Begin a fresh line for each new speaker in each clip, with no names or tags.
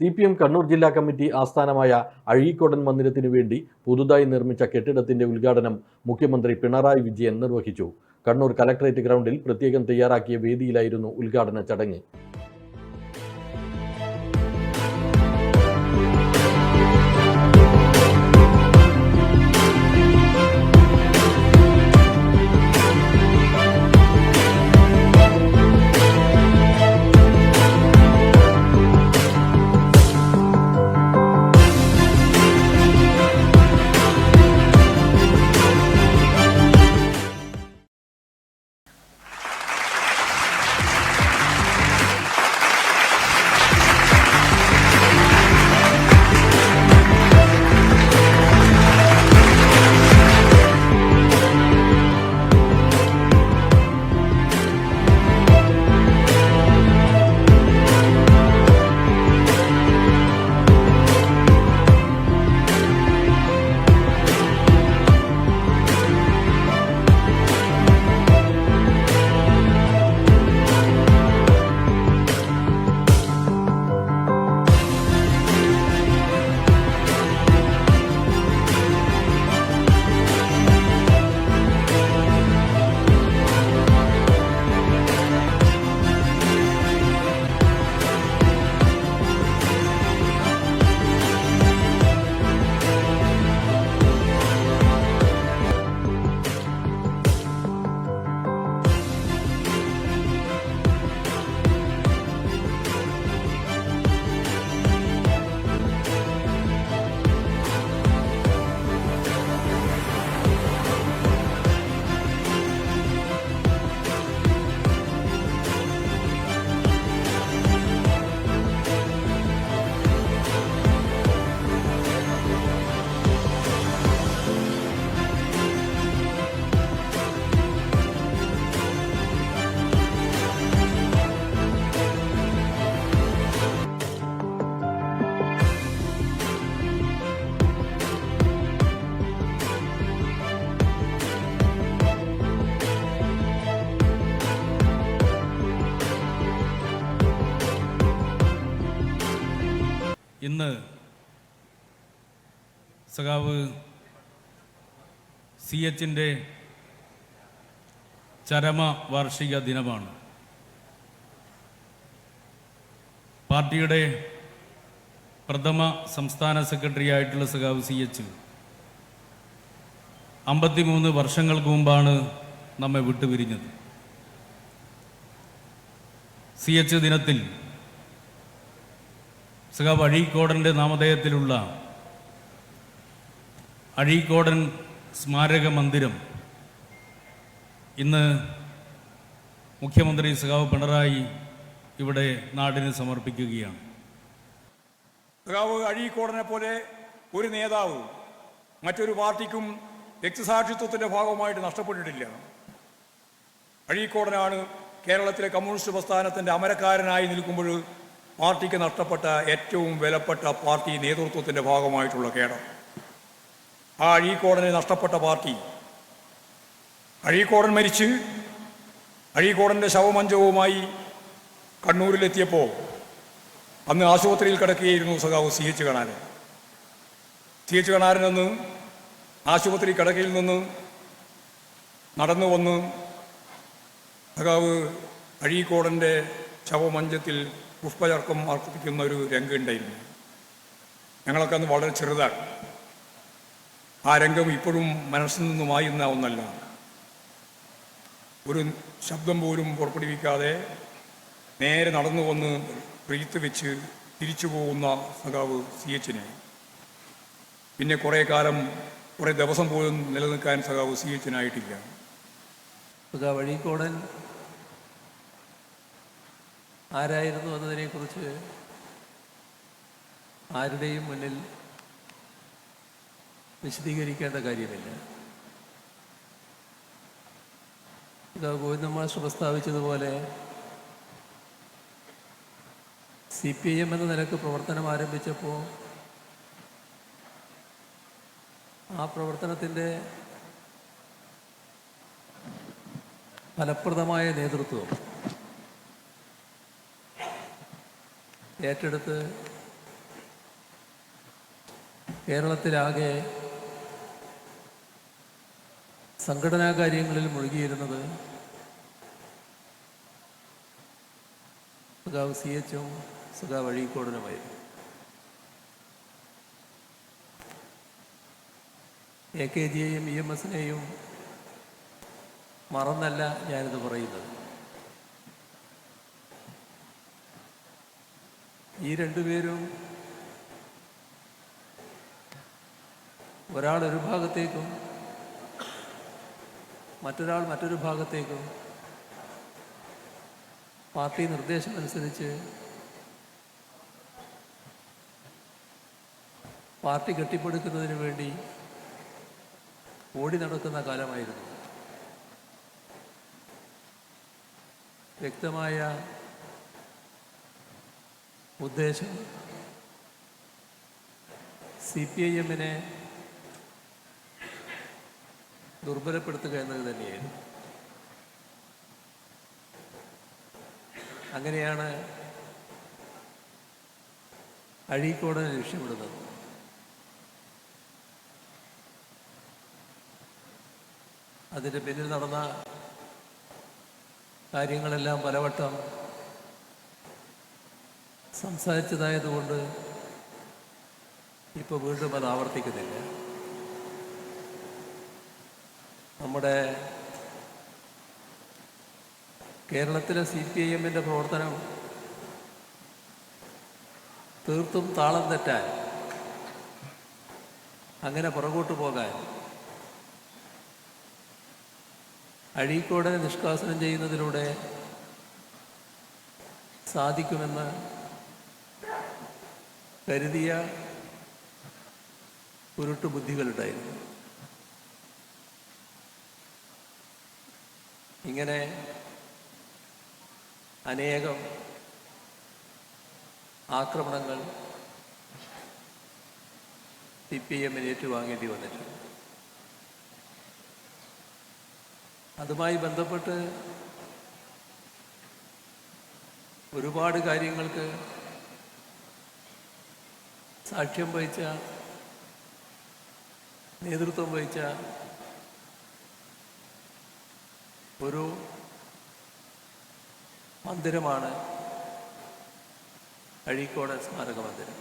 C P M Kannur ജില്ലാ committee ആസ്ഥാനമായ അഴീക്കോടൻ മന്ദിരത്തിനു വേണ്ടി പുതുതായി നിർമ്മിച്ച കെട്ടിടത്തിന്റെ ഉദ്ഘാടനം മുഖ്യമന്ത്രി പിണറായി വിജയൻ നിർവഹിച്ചു. കണ്ണൂർ കലക്ടറേറ്റ് ഗ്രൗണ്ടിൽ പ്രത്യേകം തയ്യാറാക്കിയ വേദിയിലായിരുന്നു ഉദ്ഘാടന ചടങ്ങ്.
സഖാവ് സി എച്ചിന്റെ ചരമ വാർഷിക ദിനമാണ്. പാർട്ടിയുടെ പ്രഥമ സംസ്ഥാന സെക്രട്ടറി ആയിട്ടുള്ള സഖാവ് സി എച്ച് അമ്പത്തിമൂന്ന് വർഷങ്ങൾക്ക് മുമ്പാണ് നമ്മെ വിട്ടുപിരിഞ്ഞത്. സി എച്ച് ദിനത്തിൽ സഖാവ് അഴീക്കോടന്റെ നാമധേയത്തിലുള്ള അഴീക്കോടൻ സ്മാരക മന്ദിരം. ഇന്ന് മുഖ്യമന്ത്രി സഖാവ് പിണറായി ഇവിടെ നാടിന് സമർപ്പിക്കുകയാണ്.
സഖാവ് അഴീക്കോടനെ പോലെ ഒരു നേതാവ് മറ്റൊരു പാർട്ടിക്കും രക്തസാക്ഷിത്വത്തിന്റെ ഭാഗമായിട്ട് നഷ്ടപ്പെട്ടിട്ടില്ല. അഴീക്കോടനാണ് കേരളത്തിലെ കമ്മ്യൂണിസ്റ്റ് പ്രസ്ഥാനത്തിന്റെ അമരക്കാരനായി നിൽക്കുമ്പോൾ പാർട്ടിക്ക് നഷ്ടപ്പെട്ട ഏറ്റവും വിലപ്പെട്ട പാർട്ടി നേതൃത്വത്തിന്റെ ഭാഗമായിട്ടുള്ള കേടം ആ അഴീക്കോടനെ നഷ്ടപ്പെട്ട പാർട്ടി. അഴീക്കോടൻ മരിച്ച് അഴീക്കോടന്റെ ശവമഞ്ചവുമായി കണ്ണൂരിലെത്തിയപ്പോൾ അന്ന് ആശുപത്രിയിൽ കിടക്കുകയായിരുന്നു സഖാവ് C H Kanaran C H Kanaran അന്ന് ആശുപത്രി കിടക്കയിൽ നിന്ന് നടന്നു വന്ന് സഖാവ് അഴീക്കോടന്റെ ശവമഞ്ചത്തിൽ പുഷ്പചർക്കം അർപ്പിക്കുന്ന ഒരു രംഗമുണ്ടായിരുന്നു ഞങ്ങളൊക്കെ അന്ന് വളരെ ചെറുതാണ്. ആ രംഗം ഇപ്പോഴും മനസ്സിൽ നിന്ന് മായുന്ന ഒന്നല്ല. ഒരു ശബ്ദം പോലും പുറപ്പെടുവിക്കാതെ നേരെ നടന്നു വന്ന് പ്രീത്ത് വെച്ച് തിരിച്ചു പോകുന്ന സഖാവ് സി എച്ചിനെ. പിന്നെ കുറേ കാലം കുറേ ദിവസം പോലും നിലനിൽക്കാൻ സഖാവ് സി എച്ചിനായിട്ടില്ല.
വഴിക്കോടൻ ആരായിരുന്നു എന്നതിനെക്കുറിച്ച് ആരുടെയും മുന്നിൽ വിശദീകരിക്കേണ്ട കാര്യമില്ല. ഇത് ഗോവിന്ദമാഷ് പ്രസ്താവിച്ചതുപോലെ സി പി എം എന്ന നിലയ്ക്ക് പ്രവർത്തനം ആരംഭിച്ചപ്പോൾ ആ പ്രവർത്തനത്തിന്റെ ഫലപ്രദമായ നേതൃത്വം ഏറ്റെടുത്ത് കേരളത്തിലാകെ സംഘടനാ കാര്യങ്ങളിൽ മുഴുകിയിരുന്നത് സുഖാവ് സി എച്ചും സുഖാവ് അഴീക്കോടനുമായിരുന്നു. എ കെ ജിയെയും ഇ എം എസിനെയും മറന്നല്ല ഞാനിത് പറയുന്നത്. ഈ രണ്ടുപേരും ഒരാൾ ഒരു ഭാഗത്തേക്കും മറ്റൊരാൾ മറ്റൊരു ഭാഗത്തേക്കും. പാർട്ടി നിർദ്ദേശം അനുസരിച്ച് പാർട്ടി കെട്ടിപ്പടുക്കുന്നതിന് വേണ്ടി ഓടി നടക്കുന്ന കാലമായിരുന്നു. വ്യക്തമായ ഉദ്ദേശം. സി പി ഐ എമ്മിനെ ദുർബലപ്പെടുത്തുക എന്നത് തന്നെയായിരുന്നു. അങ്ങനെയാണ് അഴീക്കോടനെ ലക്ഷ്യമിടുന്നത്. അതിന്റെ പിന്നിൽ നടന്ന കാര്യങ്ങളെല്ലാം പലവട്ടം സംസാരിച്ചതായതുകൊണ്ട് ഇപ്പോൾ വീണ്ടും അത് ആവർത്തിക്കുന്നില്ല. നമ്മുടെ കേരളത്തിലെ സി പി ഐ എമ്മിന്റെ പ്രവർത്തനം തീർത്തും താളം തെറ്റാൻ അങ്ങനെ പുറകോട്ട് പോകാൻ അഴീക്കോടനെ നിഷ്കാസനം ചെയ്യുന്നതിലൂടെ സാധിക്കുമെന്ന് കരുതിയ ഉരുട്ടു ഇങ്ങനെ അനേകം ആക്രമണങ്ങൾ സി പി എമ്മിന് ഏറ്റുവാങ്ങേണ്ടി വന്നിട്ടുണ്ട്. അതുമായി ബന്ധപ്പെട്ട് ഒരുപാട് കാര്യങ്ങൾക്ക് സാക്ഷ്യം വഹിച്ച നേതൃത്വം വഹിച്ച ഒരു മന്ദിരമാണ് അഴീക്കോട് സ്മാരക മന്ദിരം.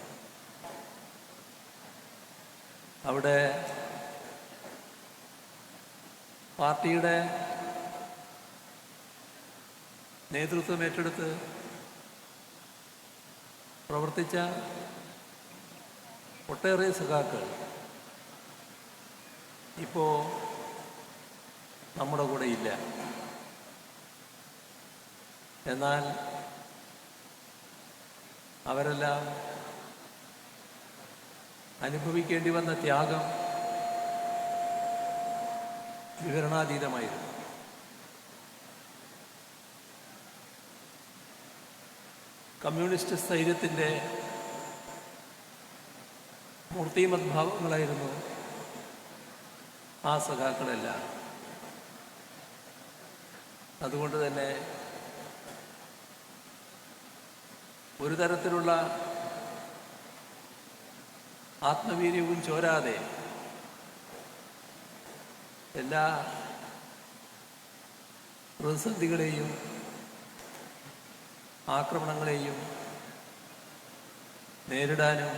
അവിടെ പാർട്ടിയുടെ നേതൃത്വം ഏറ്റെടുത്ത് പ്രവർത്തിച്ച ഒട്ടേറെ സഖാക്കൾ ഇപ്പോൾ നമ്മുടെ കൂടെ ഇല്ല. എന്നാൽ അവരെല്ലാം അനുഭവിക്കേണ്ടി വന്ന ത്യാഗം വിവരണാതീതമായിരുന്നു. കമ്മ്യൂണിസ്റ്റ് സ്ഥൈര്യത്തിന്റെ മൂർത്തിമദ്ഭാവങ്ങളായിരുന്നു ആ സഖാക്കളെല്ലാം. അതുകൊണ്ട് തന്നെ ഒരു തരത്തിലുള്ള ആത്മവീര്യവും ചോരാതെ എല്ലാ പ്രതിസന്ധികളെയും ആക്രമണങ്ങളെയും നേരിടാനും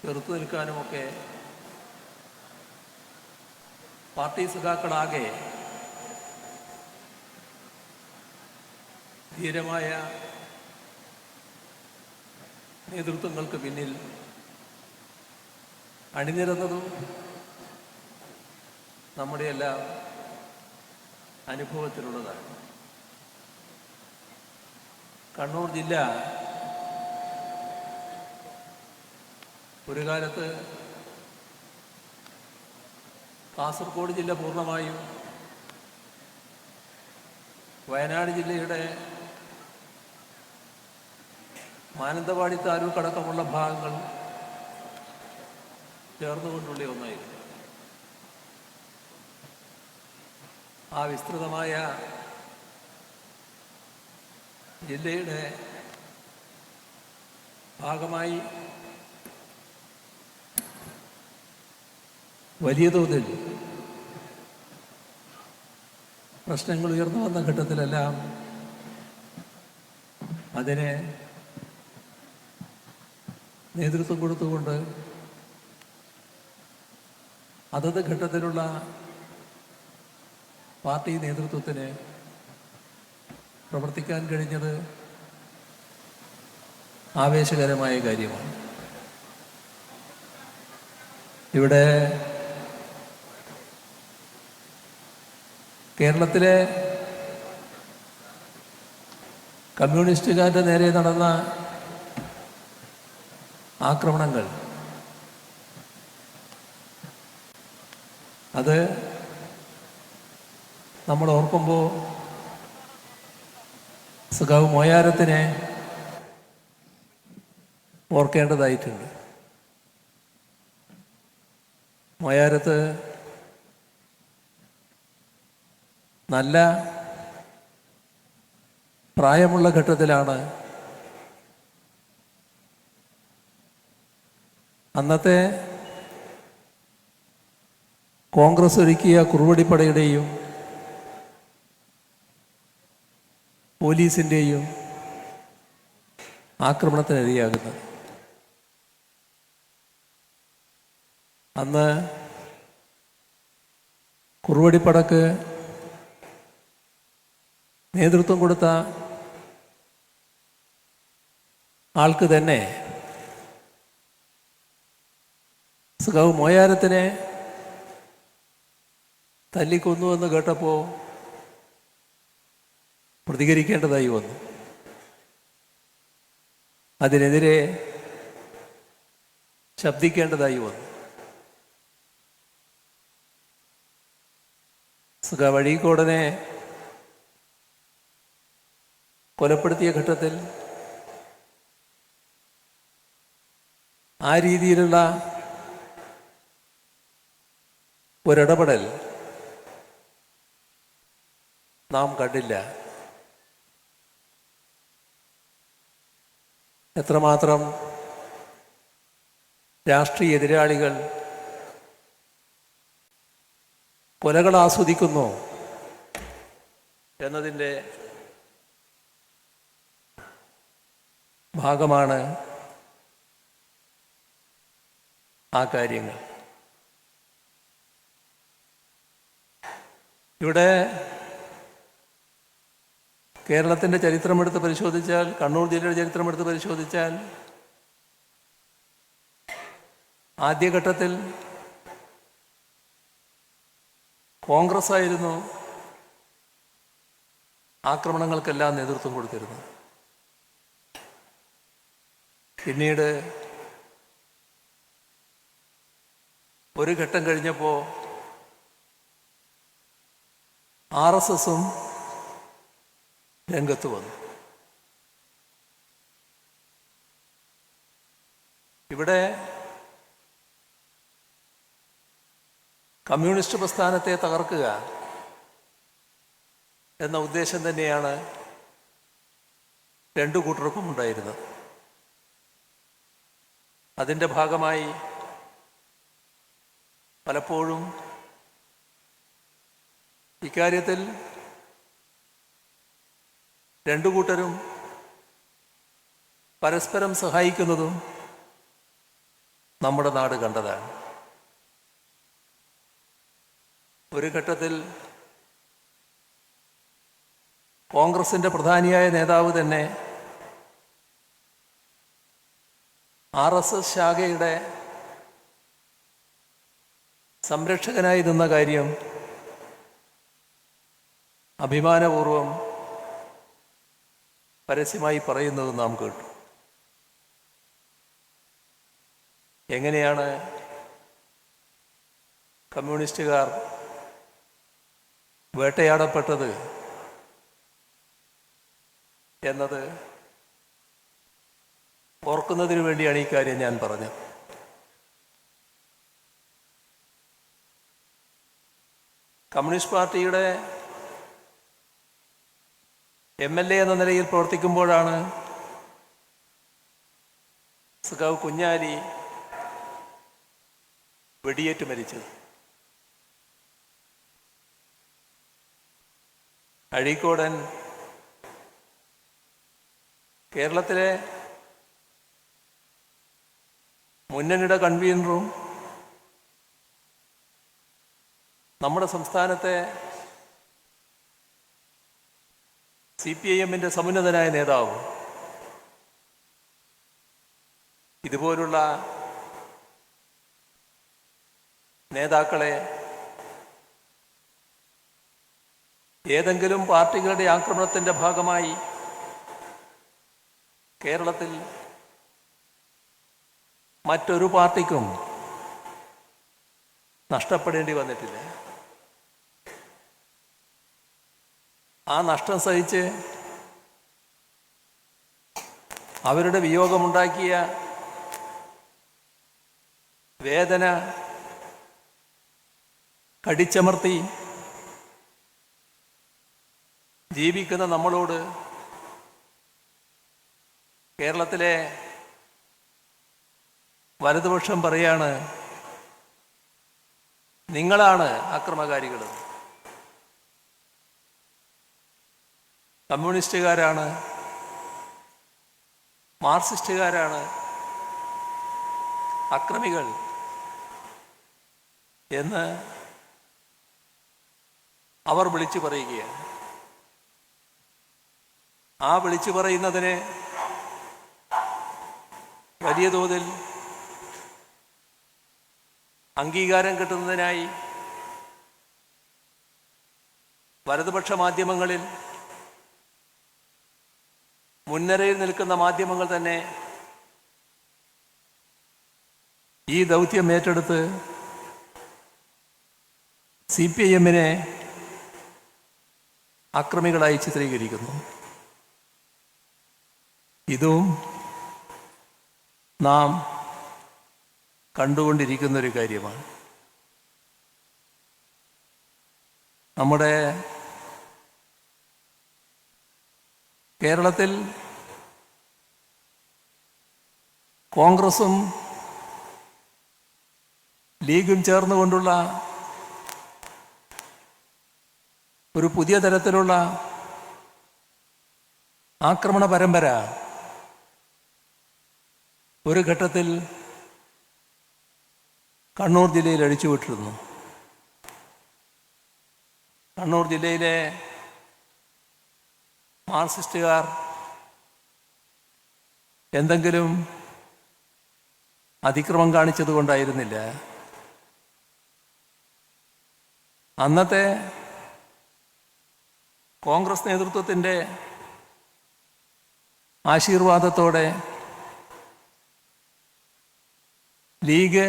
ചെറുത്തു നിൽക്കാനുമൊക്കെ പാർട്ടി സഖാക്കളാകെ ധീരമായ നേതൃത്വങ്ങൾക്ക് പിന്നിൽ അണിനിരന്നതും നമ്മുടെ എല്ലാം അനുഭവത്തിലുള്ളതാണ്. കണ്ണൂർ ജില്ല ഒരു കാലത്ത് കാസർഗോഡ് ജില്ല പൂർണമായും വയനാട് ജില്ലയുടെ മാനന്തവാടി താലൂക്ക് അടക്കമുള്ള ഭാഗങ്ങൾ ചേർന്നുകൊണ്ടുള്ള ഒന്നായിരുന്നു. ആ വിസ്തൃതമായ ജില്ലയുടെ ഭാഗമായി വലിയ തോതിൽ പ്രശ്നങ്ങൾ ഉയർന്നു വന്ന ഘട്ടത്തിലെല്ലാം അതിനെ നേതൃത്വം കൊടുത്തുകൊണ്ട് അതത് ഘട്ടത്തിലുള്ള പാർട്ടി നേതൃത്വത്തിന് പ്രവർത്തിക്കാൻ കഴിഞ്ഞത് ആവേശകരമായ കാര്യമാണ്. ഇവിടെ കേരളത്തിലെ കമ്മ്യൂണിസ്റ്റുകാരുടെ നേരെ നടന്ന ആക്രമണങ്ങൾ. അത് നമ്മൾ ഓർക്കുമ്പോൾ സുഖാവ് മോയാരത്തിനെ ഓർക്കേണ്ടതായിട്ടുണ്ട്. മോയാരത്ത് നല്ല പ്രായമുള്ള ഘട്ടത്തിലാണ് അന്നത്തെ കോൺഗ്രസ് ഒരുക്കിയ കുറുവടിപ്പടയുടെയും പോലീസിന്റെയും ആക്രമണത്തിനിരയാകുന്നത് അന്ന് കുറുവടിപ്പടക്ക് നേതൃത്വം കൊടുത്ത ആൾക്ക് തന്നെ സുഖാവ് മോയാരത്തിനെ തല്ലിക്കൊന്നു എന്ന് കേട്ടപ്പോൾ പ്രതികരിക്കേണ്ടതായി വന്നു. അതിനെതിരെ ശബ്ദിക്കേണ്ടതായി വന്നു. സുഖ അഴീക്കോടനെ കൊലപ്പെടുത്തിയ ഘട്ടത്തിൽ ആ രീതിയിലുള്ള ഒരിടപെടൽ നാം കണ്ടില്ല. എത്രമാത്രം രാഷ്ട്രീയ എതിരാളികൾ കൊലകൾ ആസ്വദിക്കുന്നു എന്നതിന്റെ ഭാഗമാണ് ആ കാര്യങ്ങൾ. ഇവിടെ കേരളത്തിന്റെ ചരിത്രമെടുത്ത് പരിശോധിച്ചാൽ കണ്ണൂർ ജില്ലയുടെ ചരിത്രമെടുത്ത് പരിശോധിച്ചാൽ ആദ്യഘട്ടത്തിൽ കോൺഗ്രസ് ആയിരുന്നു ആക്രമണങ്ങൾക്കെല്ലാം നേതൃത്വം കൊടുത്തിരുന്നത്. പിന്നീട് ഒരു ഘട്ടം കഴിഞ്ഞപ്പോൾ ആർ എസ് എസും രംഗത്ത് വന്നു. ഇവിടെ കമ്മ്യൂണിസ്റ്റ് പ്രസ്ഥാനത്തെ തകർക്കുക എന്ന ഉദ്ദേശം തന്നെയാണ് രണ്ടു കൂട്ടർക്കും ഉണ്ടായിരുന്നത്. അതിന്റെ ഭാഗമായി പലപ്പോഴും ഇക്കാര്യത്തിൽ രണ്ടു കൂട്ടരും പരസ്പരം സഹായിക്കുന്നതും നമ്മുടെ നാട് കണ്ടതാണ്. ഒരു ഘട്ടത്തിൽ കോൺഗ്രസിന്റെ പ്രധാനിയായ നേതാവ് തന്നെ ആർ എസ് എസ് ശാഖയുടെ സംരക്ഷകനായി നിന്ന കാര്യം അഭിമാനപൂർവം പരസ്യമായി പറയുന്നത് നാം കേട്ടു. എങ്ങനെയാണ് കമ്മ്യൂണിസ്റ്റുകാർ വേട്ടയാടപ്പെട്ടത് എന്നത് ഓർക്കുന്നതിന് വേണ്ടിയാണ് ഈ കാര്യം ഞാൻ പറഞ്ഞത്. കമ്മ്യൂണിസ്റ്റ് പാർട്ടിയുടെ എം എൽ എ എന്ന നിലയിൽ പ്രവർത്തിക്കുമ്പോഴാണ് സുഖാവ് കുഞ്ഞാലി വെടിയേറ്റ് മരിച്ചത്. അഴീക്കോടൻ കേരളത്തിലെ മുന്നണിയുടെ കൺവീനറും നമ്മുടെ സംസ്ഥാനത്തെ സി പി ഐ എമ്മിന്റെ സമുന്നതനായ നേതാവ്. ഇതുപോലുള്ള നേതാക്കളെ ഏതെങ്കിലും പാർട്ടികളുടെ ആക്രമണത്തിന്റെ ഭാഗമായി കേരളത്തിൽ മറ്റൊരു പാർട്ടിക്കും നഷ്ടപ്പെടേണ്ടി വന്നിട്ടില്ല. ആ നഷ്ടം സഹിച്ച് അവരുടെ വിയോഗമുണ്ടാക്കിയ വേദന കടിച്ചമർത്തി ജീവിക്കുന്ന നമ്മളോട് കേരളത്തിലെ വലതുപക്ഷം പറയാണ് നിങ്ങളാണ് അക്രമകാരികൾ കമ്മ്യൂണിസ്റ്റുകാരാണ് മാർക്സിസ്റ്റുകാരാണ് അക്രമികൾ എന്ന് അവർ വിളിച്ചു പറയുകയാണ്. ആ വിളിച്ചു പറയുന്നതിന് വലിയ തോതിൽ അംഗീകാരം കിട്ടുന്നതിനായി വലതുപക്ഷ മാധ്യമങ്ങളിൽ മുൻനിരയിൽ നിൽക്കുന്ന മാധ്യമങ്ങൾ തന്നെ ഈ ദൗത്യം ഏറ്റെടുത്ത് സി പി ഐ എമ്മിനെ അക്രമികളായി ചിത്രീകരിക്കുന്നു. ഇതും നാം കണ്ടുകൊണ്ടിരിക്കുന്ന ഒരു കാര്യമാണ്. നമ്മുടെ കേരളത്തിൽ കോൺഗ്രസും ലീഗും ചേർന്നുകൊണ്ടുള്ള ഒരു പുതിയ തരത്തിലുള്ള ആക്രമണ പരമ്പര ഒരു ഘട്ടത്തിൽ കണ്ണൂർ ജില്ലയിൽ അഴിച്ചുവിട്ടിരുന്നു. കണ്ണൂർ ജില്ലയിലെ മാർക്സിസ്റ്റുകാർ എന്തെങ്കിലും അതിക്രമം കാണിച്ചത് കൊണ്ടായിരുന്നില്ല. അന്നത്തെ കോൺഗ്രസ് നേതൃത്വത്തിന്റെ ആശീർവാദത്തോടെ ലീഗ്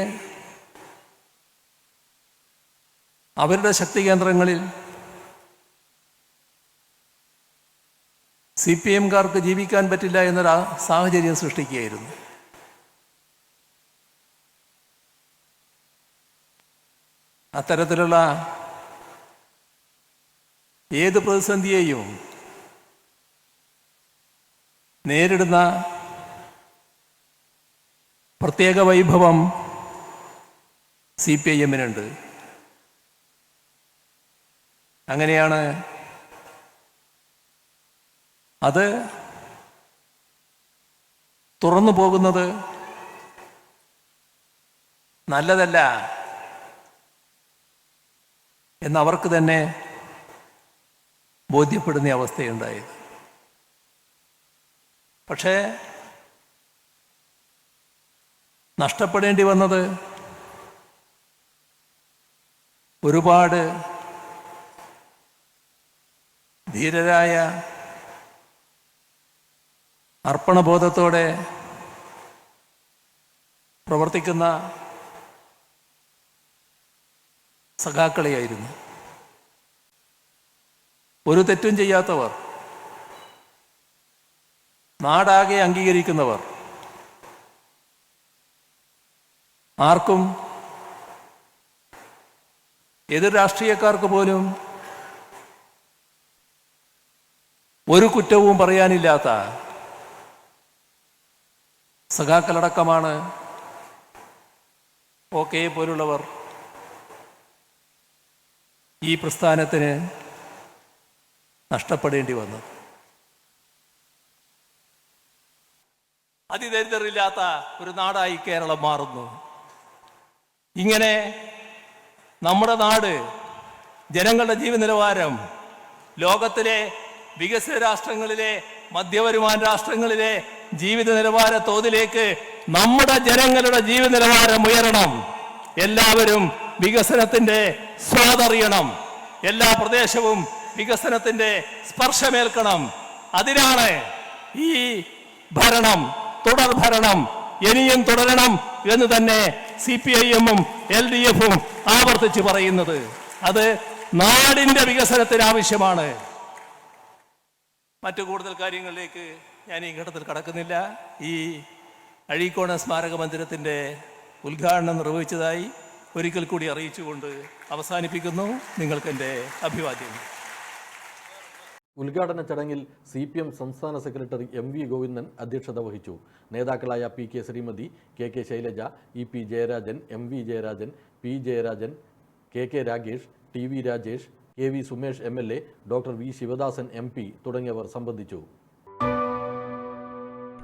അവരുടെ ശക്തി കേന്ദ്രങ്ങളിൽ സി പി എംകാർക്ക് ജീവിക്കാൻ പറ്റില്ല എന്നൊരു സാഹചര്യം സൃഷ്ടിക്കുകയായിരുന്നു. അത്തരത്തിലുള്ള ഏത് പ്രതിസന്ധിയെയും നേരിടുന്ന പ്രത്യേക വൈഭവം സി പി ഐ എമ്മിനുണ്ട്. അങ്ങനെയാണ് അത് തുറന്നു പോകുന്നത് നല്ലതല്ല എന്നവർക്ക് തന്നെ ബോധ്യപ്പെടുന്ന അവസ്ഥയുണ്ടായത്. പക്ഷേ നഷ്ടപ്പെടേണ്ടി വന്നത് ഒരുപാട് ധീരരായ അർപ്പണബോധത്തോടെ പ്രവർത്തിക്കുന്ന സഖാക്കളെയായിരുന്നു. ഒരു തെറ്റും ചെയ്യാത്തവർ നാടാകെ അംഗീകരിക്കുന്നവർ ആർക്കും എതിർ രാഷ്ട്രീയക്കാർക്ക് പോലും ഒരു കുറ്റവും പറയാനില്ലാത്ത സഖാക്കളടക്കമാണ്. ഓക്കെ പോലുള്ളവർ. ഈ പ്രസ്ഥാനത്തിന് നഷ്ടപ്പെടേണ്ടി വന്നത് അതിദരിദ്രരില്ലാത്ത ഒരു നാടായി കേരളം മാറുന്നു. ഇങ്ങനെ നമ്മുടെ നാട് ജനങ്ങളുടെ ജീവിത നിലവാരം ലോകത്തിലെ വികസിത രാഷ്ട്രങ്ങളിലെ മധ്യവരുമാന രാഷ്ട്രങ്ങളിലെ ജീവിത നിലവാര തോതിലേക്ക് നമ്മുടെ ജനങ്ങളുടെ ജീവിത നിലവാരം ഉയരണം. എല്ലാവരും വികസനത്തിന്റെ സ്വാദറിയണം. എല്ലാ പ്രദേശവും വികസനത്തിന്റെ സ്പർശമേൽക്കണം. അതിനാണ് ഈ ഭരണം തുടർ ഭരണം ഇനിയും തുടരണം എന്ന് തന്നെ സി പി ഐ എമ്മും എൽ ഡി എഫും ആവർത്തിച്ച് പറയുന്നത്. അത് നാടിന്റെ വികസനത്തിന് ആവശ്യമാണ്. മറ്റു കൂടുതൽ കാര്യങ്ങളിലേക്ക് ഞാൻ ഈ ഘട്ടത്തിൽ കടക്കുന്നില്ല. ഈ അഴീക്കോണ സ്മാരക മന്ദിരത്തിന്റെ ഉദ്ഘാടനം നിർവഹിച്ചതായി ഒരിക്കൽ കൂടി അറിയിച്ചുകൊണ്ട് അവസാനിപ്പിക്കുന്നു. നിങ്ങൾക്ക് എന്റെ അഭിവാദ്യം.
ഉദ്ഘാടന ചടങ്ങിൽ സി പി എം സംസ്ഥാന സെക്രട്ടറി എം വി ഗോവിന്ദൻ അധ്യക്ഷത വഹിച്ചു. നേതാക്കളായ P K Sreemathi K K Shailaja E P Jayarajan M V Jayarajan P Jayarajan K K Ragesh T V Rajesh K V Sumesh M L A doctor V Sivadasan M P തുടങ്ങിയവർ സംബന്ധിച്ചു.